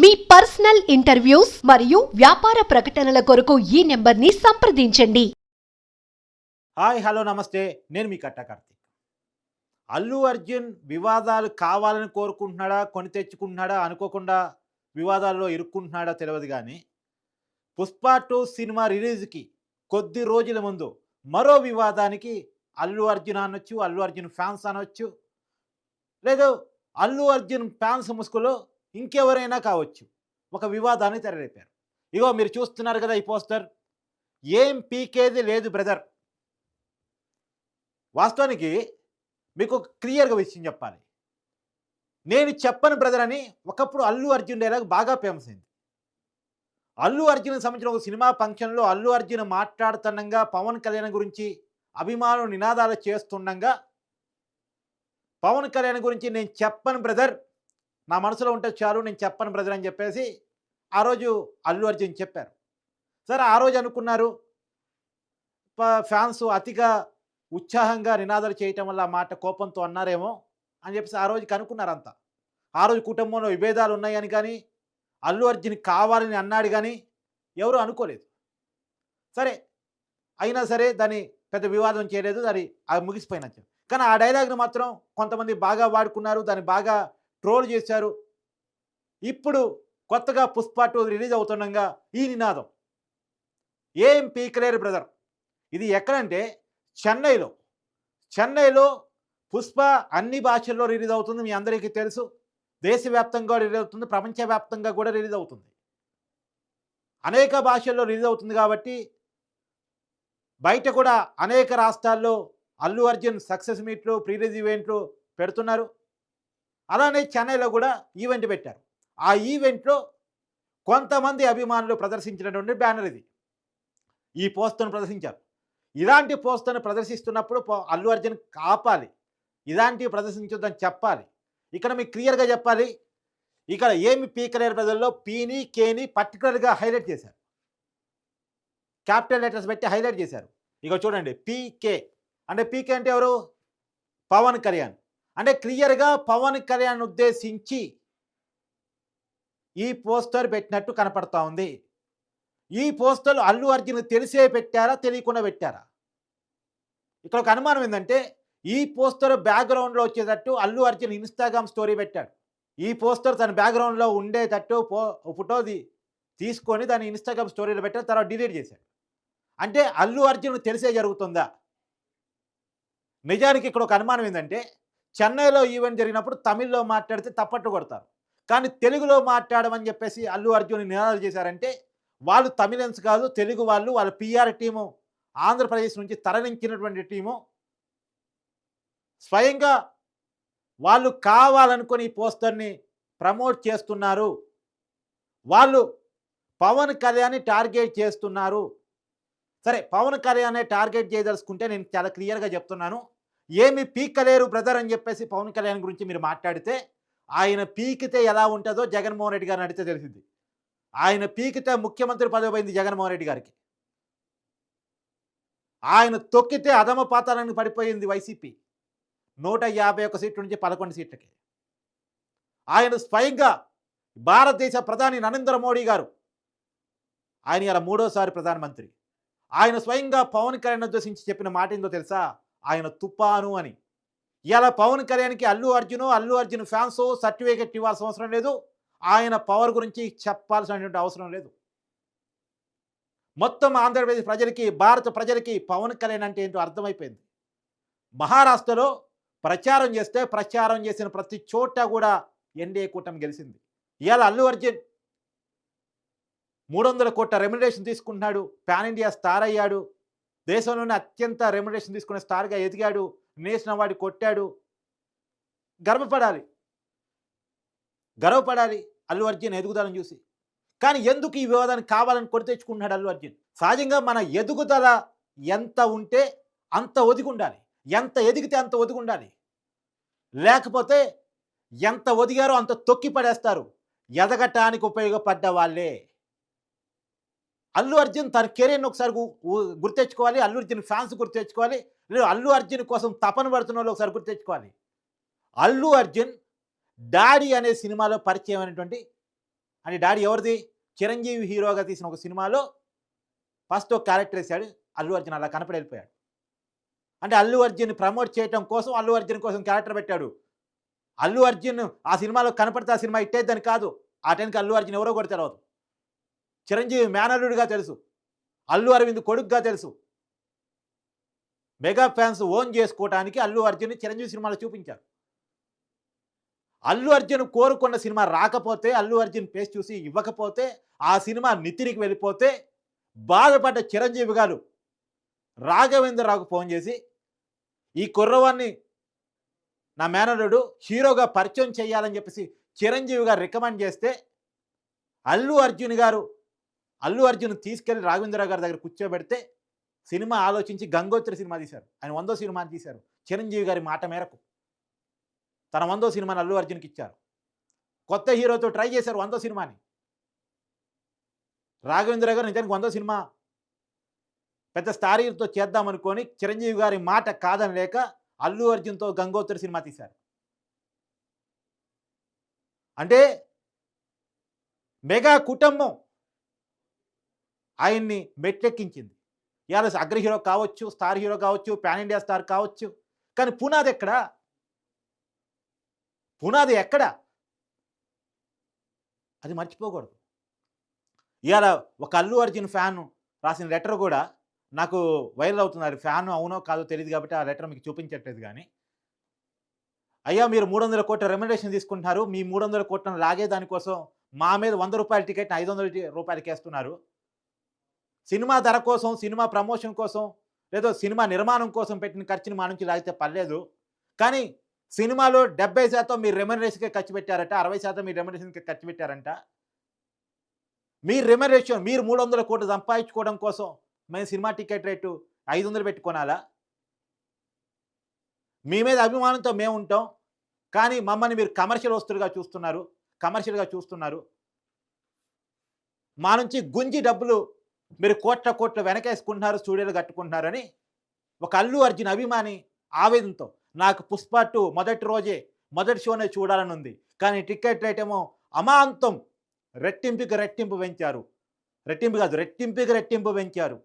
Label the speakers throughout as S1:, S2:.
S1: మీ personal interviews మరియు వ్యాపార ప్రకటనల కొరకు ఈ నెంబర్ని సంప్రదించండి.
S2: హాయ్ హలో నమస్తే. నేను మీ కట్ట కార్తీక్. అల్లు అర్జున్ వివాదాలు కావాలని కోరుకుంటున్నాడా కొని తెచ్చుకుంటున్నాడా అనుకోకుండా వివాదాల్లో ఇరుక్కుంటున్నాడా తెలియదు కానీ పుష్ప టూ సినిమా రిలీజ్కి కొద్ది రోజుల ముందు మరో వివాదానికి అల్లు అర్జున్ అనొచ్చు అల్లు అర్జున్ ఫ్యాన్స్ అనొచ్చు లేదు అల్లు అర్జున్ ఫ్యాన్స్ ముసుగులో ఇంకెవరైనా కావచ్చు ఒక వివాదాన్ని తెరలేపారు. ఇగో మీరు చూస్తున్నారు కదా ఈ పోస్టర్. ఏం పీకేది లేదు బ్రదర్. వాస్తవానికి మీకు క్లియర్గా విషయం చెప్పాలి. నేను చెప్పను బ్రదర్ అని ఒకప్పుడు అల్లు అర్జున్ డైలాగ్ బాగా ఫేమస్ అయింది. అల్లు అర్జున్ సంబంధించిన ఒక సినిమా ఫంక్షన్లో అల్లు అర్జున్ మాట్లాడుతుండగా పవన్ కళ్యాణ్ గురించి అభిమానులు నినాదాలు చేస్తుండగా పవన్ కళ్యాణ్ గురించి నేను చెప్పను బ్రదర్. నా మనసులో ఉంటే చాలు నేను చెప్పను బ్రదర్ అని చెప్పేసి ఆ రోజు అల్లు అర్జున్ చెప్పారు. సరే ఆ రోజు అనుకున్నారు ఫ్యాన్స్ అతిగా ఉత్సాహంగా నినాదాలు చేయటం వల్ల మాట కోపంతో అన్నారేమో అని చెప్పేసి ఆ రోజుకి అనుకున్నారంతా ఆ రోజు కుటుంబంలో విభేదాలు ఉన్నాయని కానీ అల్లు అర్జున్ కావాలని అన్నాడు కానీ ఎవరు అనుకోలేదు. సరే అయినా సరే దాన్ని పెద్ద వివాదం చేయలేదు దాని అది ముగిసిపోయినచ్చు కానీ ఆ డైలాగ్ను మాత్రం కొంతమంది బాగా వాడుకున్నారు దాన్ని బాగా ట్రోల్ చేశారు. ఇప్పుడు కొత్తగా పుష్ప టూ రిలీజ్ అవుతుండగా ఈ నినాదం. ఏం పీకలేరు బ్రదర్ ఇది ఎక్కడంటే చెన్నైలో. చెన్నైలో పుష్ప అన్ని భాషల్లో రిలీజ్ అవుతుంది మీ అందరికీ తెలుసు. దేశవ్యాప్తంగా రిలీజ్ అవుతుంది ప్రపంచవ్యాప్తంగా కూడా రిలీజ్ అవుతుంది. అనేక భాషల్లో రిలీజ్ అవుతుంది కాబట్టి బయట కూడా అనేక రాష్ట్రాల్లో అల్లు అర్జున్ సక్సెస్ మీట్లు ప్రీ రిలీజ్ ఈవెంట్లు పెడుతున్నారు. అలానే చెన్నైలో కూడా ఈవెంట్ పెట్టారు. ఆ ఈవెంట్లో కొంతమంది అభిమానులు ప్రదర్శించినటువంటి బ్యానర్ ఇది. ఈ పోస్టర్ను ప్రదర్శించారు. ఇలాంటి పోస్టర్ను ప్రదర్శిస్తున్నప్పుడు అల్లు అర్జున్ కాపాలి. ఇలాంటివి ప్రదర్శించొద్దని చెప్పాలి. ఇక్కడ మీకు క్లియర్గా చెప్పాలి. ఇక్కడ ఏమి పీకలేరు ప్రజల్లో పీని కేని పర్టికులర్గా హైలైట్ చేశారు. క్యాపిటల్ లెటర్స్ పెట్టి హైలైట్ చేశారు. ఇక చూడండి పీకే. అంటే పీకే అంటే ఎవరు? పవన్ కళ్యాణ్. అంటే క్లియర్గా పవన్ కళ్యాణ్ ఉద్దేశించి ఈ పోస్టర్ పెట్టినట్టు కనపడతా ఉంది. ఈ పోస్టర్లు అల్లు అర్జున్ తెలిసే పెట్టారా? తెలియకుండా పెట్టారా? ఇక్కడ ఒక అనుమానం ఏంటంటే ఈ పోస్టర్ బ్యాక్గ్రౌండ్లో వచ్చేటట్టు అల్లు అర్జున్ ఇన్స్టాగ్రామ్ స్టోరీ పెట్టాడు. ఈ పోస్టర్ తన బ్యాక్గ్రౌండ్లో ఉండేటట్టు పో ఫోటోది తీసుకొని దాన్ని ఇన్స్టాగ్రామ్ స్టోరీలో పెట్టాడు తర్వాత డిలీట్ చేశాడు. అంటే అల్లు అర్జున్ తెలిసే జరుగుతుందా? నిజానికి ఇక్కడ ఒక అనుమానం ఏంటంటే చెన్నైలో ఈవెంట్ జరిగినప్పుడు తమిళ్ళో మాట్లాడితే తప్పట్టు కొడతారు. కానీ తెలుగులో మాట్లాడమని చెప్పేసి అల్లు అర్జున్ నినాదాలు చేశారంటే వాళ్ళు తమిళన్స్ కాదు తెలుగు వాళ్ళు వాళ్ళ పిఆర్ టీము ఆంధ్రప్రదేశ్ నుంచి తరలించినటువంటి టీము. స్వయంగా వాళ్ళు కావాలనుకుని ఈ పోస్టర్ని ప్రమోట్ చేస్తున్నారు. వాళ్ళు పవన్ కళ్యాణ్ని టార్గెట్ చేస్తున్నారు. సరే పవన్ కళ్యాణ్ టార్గెట్ చేయదలుచుకుంటే నేను చాలా క్లియర్గా చెప్తున్నాను. ఏమి పీకలేరు బ్రదర్ అని చెప్పేసి పవన్ కళ్యాణ్ గురించి మీరు మాట్లాడితే ఆయన పీకితే ఎలా ఉంటుందో జగన్మోహన్ రెడ్డి గారిని అడిగితే తెలిసింది. ఆయన పీకితే ముఖ్యమంత్రి పదవి పోయింది జగన్మోహన్ రెడ్డి గారికి. ఆయన తొక్కితే అధమ పాతాలను పడిపోయింది వైసీపీ. నూట యాభై ఒక్క సీట్ల నుంచి పదకొండు సీట్లకి. ఆయన స్వయంగా భారతదేశ ప్రధాని నరేంద్ర మోడీ గారు ఆయన ఇలా మూడోసారి ప్రధానమంత్రి. ఆయన స్వయంగా పవన్ కళ్యాణ్ ఉద్దేశించి చెప్పిన మాట ఏందో తెలుసా? ఆయన తుపాను అని. ఇలా పవన్ కళ్యాణ్కి అల్లు అర్జున్ అల్లు అర్జున్ ఫ్యాన్స్ సర్టిఫికెట్ ఇవ్వాల్సిన అవసరం లేదు. ఆయన పవర్ గురించి చెప్పాల్సినటువంటి అవసరం లేదు. మొత్తం ఆంధ్రప్రదేశ్ ప్రజలకి భారత ప్రజలకి పవన్ కళ్యాణ్ అంటే ఏంటో అర్థమైపోయింది. మహారాష్ట్రలో ప్రచారం చేస్తే ప్రచారం చేసిన ప్రతి చోట కూడా ఎన్డీఏ కూటమి గెలిచింది. ఇవాళ అల్లు అర్జున్ మూడు వందల కోట్ల రెమ్యునరేషన్ తీసుకుంటున్నాడు. పాన్ ఇండియా స్టార్ అయ్యాడు. దేశంలోనే అత్యంత రెమ్యుడేషన్ తీసుకునే స్టార్గా ఎదిగాడు. నేషనల్ అవార్డు కొట్టాడు. గర్వపడాలి. గర్వపడాలి అల్లు అర్జున్ ఎదుగుదలను చూసి. కానీ ఎందుకు ఈ వివాదాన్ని కావాలని కొడి తెచ్చుకుంటున్నాడు అల్లు అర్జున్? సహజంగా మన ఎదుగుదల ఎంత ఉంటే అంత ఒదిగి ఉండాలి ఎంత ఎదిగితే అంత ఒదిగి ఉండాలి లేకపోతే ఎంత ఒదిగారో అంత తొక్కి పడేస్తారు ఎదగటానికి ఉపయోగపడ్డ వాళ్ళే. అల్లు అర్జున్ తన కెరీర్ని ఒకసారి గుర్తెచ్చుకోవాలి అల్లు అర్జున్ ఫ్యాన్స్ గుర్తెచ్చుకోవాలి లేదు అల్లు అర్జున్ కోసం తపన పడుతున్న వాళ్ళు ఒకసారి గుర్తెచ్చుకోవాలి. అల్లు అర్జున్ డాడీ అనే సినిమాలో పరిచయం అనేటువంటి అంటే డాడీ ఎవరిది? చిరంజీవి హీరోగా తీసిన ఒక సినిమాలో ఫస్ట్ ఒక క్యారెక్టర్ వేశాడు అల్లు అర్జున్ అలా కనపడైపోయాడు అంటే అల్లు అర్జున్ ప్రమోట్ చేయడం కోసం అల్లు అర్జున్ కోసం క్యారెక్టర్ పెట్టాడు. అల్లు అర్జున్ ఆ సినిమాలో కనపడితే ఆ సినిమా ఇట్టేద్దని కాదు. ఆ టైంకి అల్లు అర్జున్ ఎవరో కూడా తెలవదు చిరంజీవి మేనల్లుడిగా తెలుసు. అల్లు అరవింద్ కొడుకుగా తెలుసు. మెగా ఫ్యాన్స్ ఓన్ చేసుకోవటానికి అల్లు అర్జున్ చిరంజీవి సినిమాలో చూపించారు. అల్లు అర్జున్ కోరుకున్న సినిమా రాకపోతే అల్లు అర్జున్ పేస్ చూసి ఇవ్వకపోతే ఆ సినిమా నితిరికి వెళ్ళిపోతే బాధపడ్డ చిరంజీవి గారు రాఘవేంద్రరావుకు ఫోన్ చేసి ఈ కుర్రవాన్ని నా మేనరుడు హీరోగా పరిచయం చేయాలని చెప్పేసి చిరంజీవి గారు రికమెండ్ చేస్తే అల్లు అర్జున్ గారు అల్లు అర్జున్ తీసుకెళ్ళి రాఘవేంద్రరావు గారి దగ్గర కూర్చోబెడితే సినిమా ఆలోచించి గంగోత్రి సినిమా తీశారు. ఆయన వందో సినిమా తీశారు. చిరంజీవి గారి మాట మేరకు తన వందో సినిమాని అల్లు అర్జున్కి ఇచ్చారు. కొత్త హీరోతో ట్రై చేశారు వందో సినిమాని. రాఘవేంద్ర గారు నిజానికి వందో సినిమా పెద్ద స్టారీతో చేద్దామనుకొని చిరంజీవి గారి మాట కాదని లేక అల్లు అర్జున్తో గంగోత్రి సినిమా తీశారు. అంటే మెగా కుటుంబం ఆయన్ని మెట్లెక్కించింది. ఇవాళ అగ్ర హీరో కావచ్చు స్టార్ హీరో కావచ్చు పాన్ ఇండియా స్టార్ కావచ్చు. కానీ పునాది ఎక్కడా? పునాది ఎక్కడ? అది మర్చిపోకూడదు. ఇవాళ ఒక అల్లు అర్జున్ ఫ్యాన్ రాసిన లెటర్ కూడా నాకు వైరల్ అవుతున్నారు ఫ్యాన్ అవునో కాదో తెలియదు కాబట్టి ఆ లెటర్ మీకు చూపించట్లేదు కానీ. అయ్యా మీరు మూడు వందల కోట్ల రెమ్యునరేషన్ తీసుకుంటున్నారు. మీ మూడు వందల కోట్లను లాగే దానికోసం మా మీద వంద రూపాయల టికెట్ ఐదు వందల రూపాయలకి వేస్తున్నారు. సినిమా ధర కోసం సినిమా ప్రమోషన్ కోసం లేదో సినిమా నిర్మాణం కోసం పెట్టిన ఖర్చుని మా నుంచి లాగితే పర్లేదు. కానీ సినిమాలో డెబ్బై శాతం మీరు రెమ్యునరేషన్కే ఖర్చు పెట్టారట అరవై శాతం మీరు రెమ్యునరేషన్కే ఖర్చు పెట్టారంట. మీరు రెమ్యునరేషన్ మీరు మూడు వందల కోట్లు సంపాదించుకోవడం కోసం మేము సినిమా టికెట్ రేటు ఐదు వందలు పెట్టుకోనాలా మీ మీద అభిమానంతో మేము ఉంటాం కానీ మమ్మల్ని మీరు కమర్షియల్ వస్తువులుగా చూస్తున్నారు కమర్షియల్గా చూస్తున్నారు. మా నుంచి గుంజి డబ్బులు మీరు కోట్ల కోట్ల వెనకేసుకుంటున్నారు స్టూడియోలు కట్టుకుంటున్నారని ఒక అల్లు అర్జున్ అభిమాని ఆవేదనతో నాకు పుష్ప టూ మొదటి రోజే మొదటి షోనే చూడాలని ఉంది కానీ టికెట్ రేట్ ఏమో అమాంతం రెట్టింపుకి రెట్టింపు పెంచారు. రెట్టింపు కాదు రెట్టింపుకి రెట్టింపు పెంచారు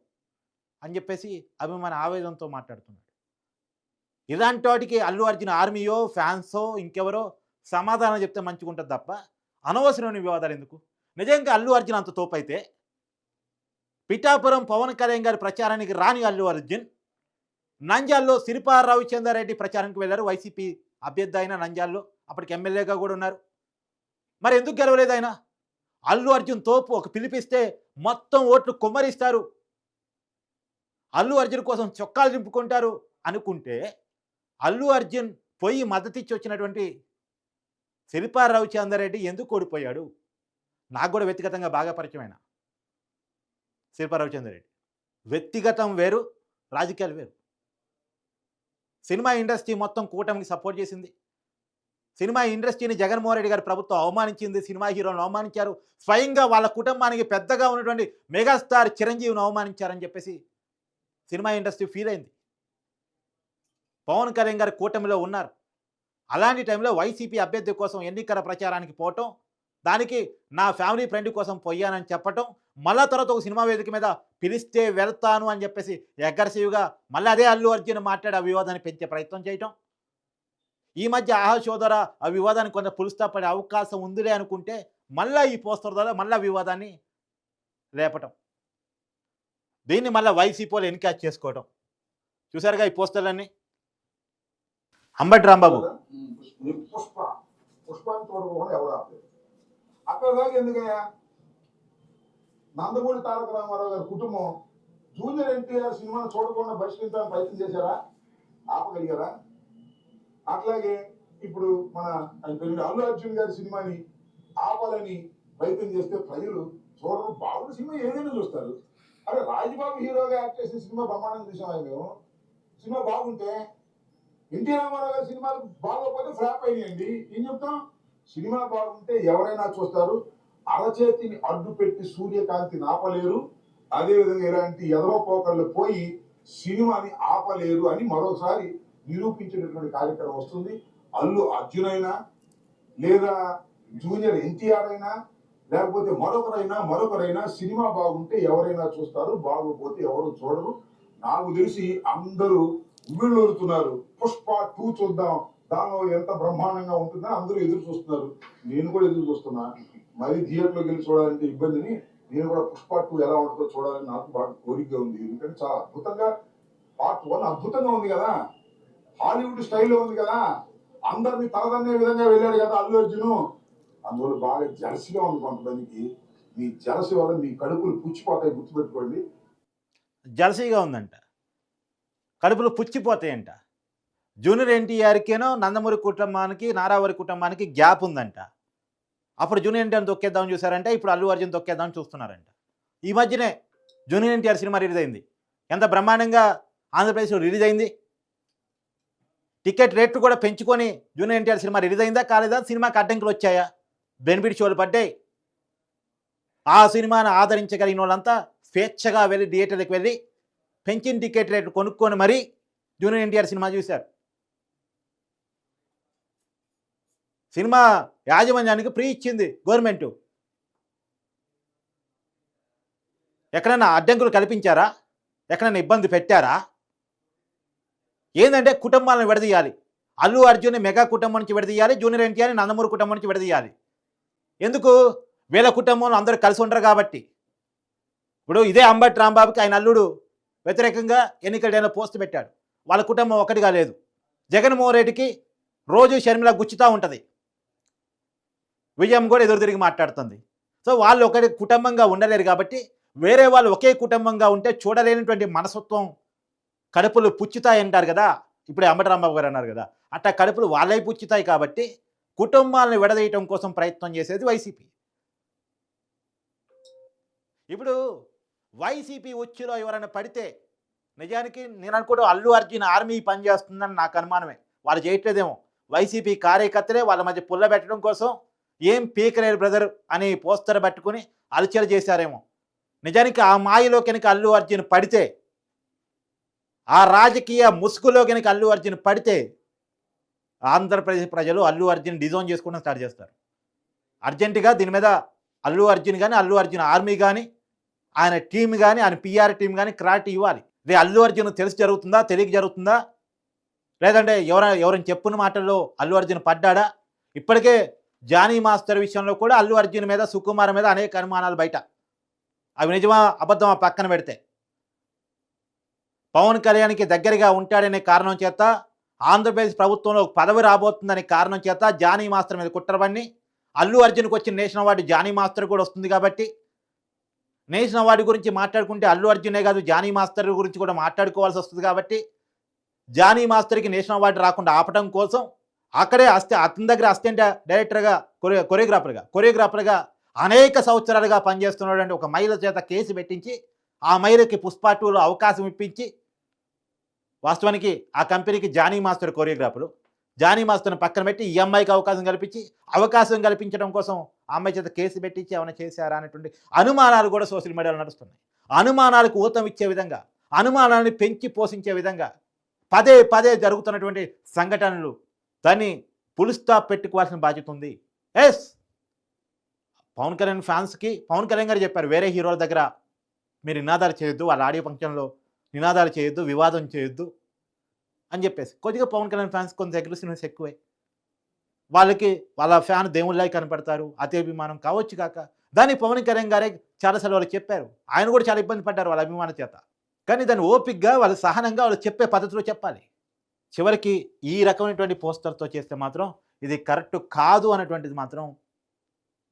S2: అని చెప్పేసి అభిమాని ఆవేదనతో మాట్లాడుతున్నాడు. ఇలాంటి వాటికి అల్లు అర్జున్ ఆర్మీయో ఫ్యాన్సో ఇంకెవరో సమాధానం చెప్తే మంచిగా ఉంటుంది తప్ప అనవసరమైన వివాదాలు ఎందుకు? నిజంగా అల్లు అర్జున్ అంత తోపైతే పిఠాపురం పవన్ కళ్యాణ్ గారి ప్రచారానికి రాని అల్లు అర్జున్. నంజాల్లో సిరిపా రవిచంద్రారెడ్డి ప్రచారానికి వెళ్ళారు. వైసీపీ అభ్యర్థి అయిన నంజాల్లో అప్పటికి ఎమ్మెల్యేగా కూడా ఉన్నారు. మరి ఎందుకు గెలవలేదు ఆయన? అల్లు అర్జున్ తోపు ఒక పిలిపిస్తే మొత్తం ఓట్లు కుమ్మరిస్తారు. అల్లు అర్జున్ కోసం చొక్కాలు దింపుకుంటారు అనుకుంటే అల్లు అర్జున్ పోయి మద్దతిచ్చి వచ్చినటువంటి శిల్పా చంద్రారెడ్డి ఎందుకు ఓడిపోయాడు? నాకు కూడా వ్యక్తిగతంగా బాగా పరిచయమైన శిల్పా రవిచంద్రరెడ్డి వ్యక్తిగతం వేరు రాజకీయాలు వేరు. సినిమా ఇండస్ట్రీ మొత్తం కూటమికి సపోర్ట్ చేసింది. సినిమా ఇండస్ట్రీని జగన్మోహన్ రెడ్డి గారి ప్రభుత్వం అవమానించింది సినిమా హీరోలను అవమానించారు. స్వయంగా వాళ్ళ కుటుంబానికి పెద్దగా ఉన్నటువంటి మెగాస్టార్ చిరంజీవిని అవమానించారని చెప్పేసి సినిమా ఇండస్ట్రీ ఫీల్ అయింది. పవన్ కళ్యాణ్ గారు కూటమిలో ఉన్నారు. అలాంటి టైంలో వైసీపీ అభ్యర్థి కోసం ఎన్నికల ప్రచారానికి పోవటం దానికి నా ఫ్యామిలీ ఫ్రెండ్ కోసం పోయానని చెప్పటం మళ్ళా తర్వాత ఒక సినిమా వేదిక మీద పిలిస్తే వెళ్తాను అని చెప్పేసి అగ్రెసివ్గా మళ్ళీ అదే అల్లు అర్జున్ మాట్లాడి ఆ వివాదాన్ని పెంచే ప్రయత్నం చేయటం ఈ మధ్య ఆహా సోదర ఆ వివాదాన్ని కొంత పులుస్తా పడే అవకాశం ఉందిలే అనుకుంటే మళ్ళా ఈ పోస్టర్ ద్వారా మళ్ళా వివాదాన్ని లేపటం దీన్ని మళ్ళీ వైసీపీలు ఎన్కాచ్ చేసుకోవటం చూసారుగా ఈ పోస్టర్లన్నీ అంబటి రాంబాబు
S3: పుష్ప పుష్పాన్ని చూడకుండా ఎవరు ఆపలేదు అక్కడ దాకా ఎందుకయ్యా? నందమూరి తారక రామారావు గారి కుటుంబం జూనియర్ ఎన్టీఆర్ సినిమాను చూడకుండా బహిష్కరించడానికి ప్రయత్నం చేశారా? ఆపగలిగారా? అట్లాగే ఇప్పుడు మన ఆయన అల్లు అర్జున్ గారి సినిమాని ఆపాలని ప్రయత్నం చేస్తే ప్రజలు చూడరు బాగున్న సినిమా ఏదైనా చూస్తారు. అరే రాజబాబు హీరోగా యాక్ట్ చేసిన సినిమా బ్రహ్మాండం చూసాం మేము? సినిమా బాగుంటే ఎన్టీ రామారావు గారి సినిమాలు బాగోకపోతే ఫ్లాప్ అయినాయండి. ఏం చెప్తాం? సినిమా బాగుంటే ఎవరైనా చూస్తారు. అరచేతిని అడ్డు పెట్టి సూర్యకాంతిని ఆపలేరు అదేవిధంగా ఇలాంటి ఎదవ పోకళ్ళు పోయి సినిమాని ఆపలేరు అని మరోసారి నిరూపించేటటువంటి కార్యక్రమం వస్తుంది. అల్లు అర్జున్ అయినా లేదా జూనియర్ ఎన్టీఆర్ అయినా లేకపోతే మరొకరైనా మరొకరైనా సినిమా బాగుంటే ఎవరైనా చూస్తారు. బాగుపోతే ఎవరు చూడరు. నాకు తెలిసి అందరూ ఉవ్విళ్ళూరుతున్నారు. పుష్ప టూ చూద్దాం. దానిలో ఎంత బ్రహ్మాండంగా ఉంటుందని అందరూ ఎదురు చూస్తున్నారు. నేను కూడా ఎదురు చూస్తున్నా. మరి థియేటర్లోకి వెళ్ళి చూడాలంటే ఇబ్బందిని నేను కూడా పుష్ప టూ ఎలా ఉంటుందో చూడాలని నాకు బాగా కోరికగా ఉంది. ఎందుకంటే చాలా అద్భుతంగా పార్ట్ వన్ అద్భుతంగా ఉంది కదా. హాలీవుడ్ స్టైల్లో ఉంది కదా. అందరినీ తలదన్నే విధంగా వెళ్ళాడు కదా అల్లు అర్జును. అందువల్ల బాగా జలసిగా ఉంది కొంతమందికి. మీ జలసి వల్ల మీ కడుపులు పుచ్చిపోతాయి గుర్తుపెట్టుకోండి.
S2: జలసీగా ఉందంట. కడుపులు పుచ్చిపోతాయంట. జూనియర్ ఎన్టీఆర్కేనో నందమూరి కుటుంబానికి నారావరి కుటుంబానికి గ్యాప్ ఉందంట. అప్పుడు జూనియర్ ఎన్టీఆర్ తొక్కేద్దామని చూసారంటే ఇప్పుడు అల్లు అర్జున్ తొక్కేద్దామని చూస్తున్నారంట. ఈ మధ్యనే జూనియర్ ఎన్టీఆర్ సినిమా రిలీజ్ అయింది. ఎంత బ్రహ్మాండంగా ఆంధ్రప్రదేశ్లో రిలీజ్ అయింది. టికెట్ రేట్లు కూడా పెంచుకొని జూనియర్ ఎన్టీఆర్ సినిమా రిలీజ్ అయిందా కాలేదా సినిమాకి అడ్డంకులు వచ్చాయా? బెనిఫిట్ షోలు పడ్డాయి. ఆ సినిమాను ఆదరించగలిగిన వాళ్ళంతా స్వేచ్ఛగా వెళ్ళి థియేటర్కి వెళ్ళి పెంచిన టికెట్ రేట్లు కొనుక్కొని మరీ జూనియర్ ఎన్టీఆర్ సినిమా చూశారు. సినిమా యాజమాన్యానికి ఫ్రీ ఇచ్చింది గవర్నమెంట్. ఎక్కడైనా అడ్డంకులు కల్పించారా? ఎక్కడైనా ఇబ్బంది పెట్టారా? ఏంటంటే కుటుంబాలను విడదీయాలి. అల్లు అర్జున్ మెగా కుటుంబం నుంచి విడదీయాలి జూనియర్ ఎన్టీఆర్ నందమూరి కుటుంబం నుంచి విడదీయాలి. ఎందుకు? వీళ్ళ కుటుంబంలో అందరూ కలిసి ఉండరు కాబట్టి. ఇప్పుడు ఇదే అంబటి రాంబాబుకి ఆయన అల్లుడు వ్యతిరేకంగా ఎన్నికలైన పోస్ట్ పెట్టాడు. వాళ్ళ కుటుంబం ఒకటిగా లేదు. జగన్మోహన్ రెడ్డికి రోజు షర్మిల గుచ్చుతూ ఉంటుంది. విజయం కూడా ఎదురు తిరిగి మాట్లాడుతుంది. సో వాళ్ళు ఒకరి కుటుంబంగా ఉండలేరు కాబట్టి వేరే వాళ్ళు ఒకే కుటుంబంగా ఉంటే చూడలేనటువంటి మనసత్వం కడుపులు పుచ్చుతాయి అంటారు కదా. ఇప్పుడే అంబటరాంబాబు గారు అన్నారు కదా. అట్లా కడుపులు వాళ్ళే పుచ్చుతాయి కాబట్టి కుటుంబాలను విడదీయటం కోసం ప్రయత్నం చేసేది వైసీపీ. ఇప్పుడు వైసీపీ ఉచ్చులో ఎవరైనా పడితే నిజానికి నేను అనుకోవడం అల్లు అర్జున్ ఆర్మీ పనిచేస్తుందని నాకు అనుమానమే. వాళ్ళు చేయట్లేదేమో. వైసీపీ కార్యకర్తలే వాళ్ళ మధ్య పుల్ల పెట్టడం కోసం ఏం పీకలేరు బ్రదర్ అని పోస్టర్ పట్టుకుని అలచలు చేశారేమో. నిజానికి ఆ మాయలో కనుక అల్లు అర్జున్ పడితే ఆ రాజకీయ ముసుగులో కనుక అల్లు అర్జున్ పడితే ఆంధ్రప్రదేశ్ ప్రజలు అల్లు అర్జున్ డిజోన్ చేసుకోవడం స్టార్ట్ చేస్తారు. అర్జెంటుగా దీని మీద అల్లు అర్జున్ కానీ అల్లు అర్జున్ ఆర్మీ కానీ ఆయన టీం కానీ ఆయన పిఆర్ టీం కానీ క్రాట్ ఇవ్వాలి. ఇది అల్లు అర్జున్ తెలిసి జరుగుతుందా తెలియక జరుగుతుందా? లేదంటే ఎవర ఎవరైనా చెప్పున మాటల్లో అల్లు అర్జున్ పడ్డాడా? ఇప్పటికే జానీ మాస్టర్ విషయంలో కూడా అల్లు అర్జున్ మీద సుకుమార్ మీద అనేక అనుమానాలు బయట. అవి నిజమా అబద్ధమా పక్కన పెడితే. పవన్ కళ్యాణ్కి దగ్గరగా ఉంటాడనే కారణం చేత ఆంధ్రప్రదేశ్ ప్రభుత్వంలో పదవి రాబోతుందనే కారణం చేత జానీ మాస్టర్ మీద కుట్రబడి అల్లు అర్జున్కి వచ్చిన నేషనల్ అవార్డు జానీ మాస్టర్ కూడా వస్తుంది కాబట్టి నేషనల్ అవార్డు గురించి మాట్లాడుకుంటే అల్లు అర్జునే కాదు జానీ మాస్టర్ గురించి కూడా మాట్లాడుకోవాల్సి వస్తుంది కాబట్టి జానీ మాస్టర్కి నేషనల్ అవార్డు రాకుండా ఆపడం కోసం అక్కడే అస్తే అతని దగ్గర అసిస్టెంట్ డైరెక్టర్గా కొరియో కొరియోగ్రాఫర్గా కొరియోగ్రాఫర్గా అనేక సంవత్సరాలుగా పనిచేస్తున్నాడు ఒక మహిళ చేత కేసు పెట్టించి ఆ మహిళకి పుష్ప టూలో అవకాశం ఇప్పించి వాస్తవానికి ఆ కంపెనీకి జానీ మాస్టర్ కొరియోగ్రాఫరు జానీ మాస్టర్ని పక్కన పెట్టి ఈ అమ్మాయికి అవకాశం కల్పించి అవకాశం కల్పించడం కోసం ఆ అమ్మాయి చేత కేసు పెట్టించి ఏమైనా చేశారా అనేటువంటి అనుమానాలు కూడా సోషల్ మీడియాలో నడుస్తున్నాయి. అనుమానాలకు ఊతం ఇచ్చే విధంగా అనుమానాన్ని పెంచి పోషించే విధంగా పదే పదే జరుగుతున్నటువంటి సంఘటనలు దాన్ని పులి స్టాప్ పెట్టుకోవాల్సిన బాధ్యత ఉంది. ఎస్ పవన్ కళ్యాణ్ ఫ్యాన్స్కి పవన్ కళ్యాణ్ గారు చెప్పారు వేరే హీరోల దగ్గర మీరు నినాదాలు చేయొద్దు వాళ్ళ ఆడియో ఫంక్షన్లో నినాదాలు చేయొద్దు వివాదం చేయొద్దు అని చెప్పేసి. కొద్దిగా పవన్ కళ్యాణ్ ఫ్యాన్స్ కొంత అగ్రెసివ్నెస్ ఎక్కువే. వాళ్ళకి వాళ్ళ ఫ్యాన్ దేవుళ్ళకి కనపడతారు అత్యభిమానం కావచ్చు కాక. దాన్ని పవన్ కళ్యాణ్ గారే చాలాసార్లు వాళ్ళు చెప్పారు. ఆయన కూడా చాలా ఇబ్బంది పడ్డారు వాళ్ళ అభిమాన చేత. కానీ దాన్ని ఓపిక్గా వాళ్ళు సహనంగా వాళ్ళు చెప్పే పద్ధతిలో చెప్పాలి. చివరికి ఈ రకమైనటువంటి పోస్టర్తో చేస్తే మాత్రం ఇది కరెక్ట్ కాదు అన్నటువంటిది మాత్రం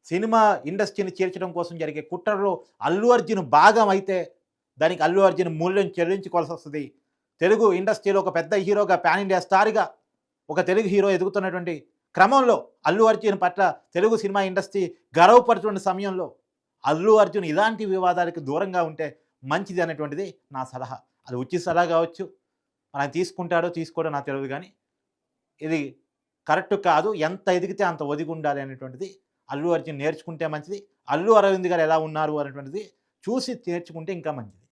S2: సినిమా ఇండస్ట్రీని చేర్చడం కోసం జరిగే కుట్రలో అల్లు అర్జున్ భాగం అయితే దానికి అల్లు అర్జున్ మూల్యం చెల్లించుకోవాల్సి వస్తుంది. తెలుగు ఇండస్ట్రీలో ఒక పెద్ద హీరోగా పాన్ ఇండియా స్టార్గా ఒక తెలుగు హీరో ఎదుగుతున్నటువంటి క్రమంలో అల్లు అర్జున్ పట్ల తెలుగు సినిమా ఇండస్ట్రీ గర్వపడుతున్న సమయంలో అల్లు అర్జున్ ఇలాంటి వివాదాలకు దూరంగా ఉంటే మంచిది అనేటువంటిది నా సలహా. అది ఉచిత సలహా కావచ్చు. ఆయన తీసుకుంటాడో తీసుకోడో నాకు తెలియదు కానీ ఇది కరెక్ట్ కాదు. ఎంత ఎదిగితే అంత ఒదిగి ఉండాలి అనేటువంటిది అల్లు అర్జున్ నేర్చుకుంటే మంచిది. అల్లు అరవింద్ గారు ఎలా ఉన్నారు అనేటువంటిది చూసి నేర్చుకుంటే ఇంకా మంచిది.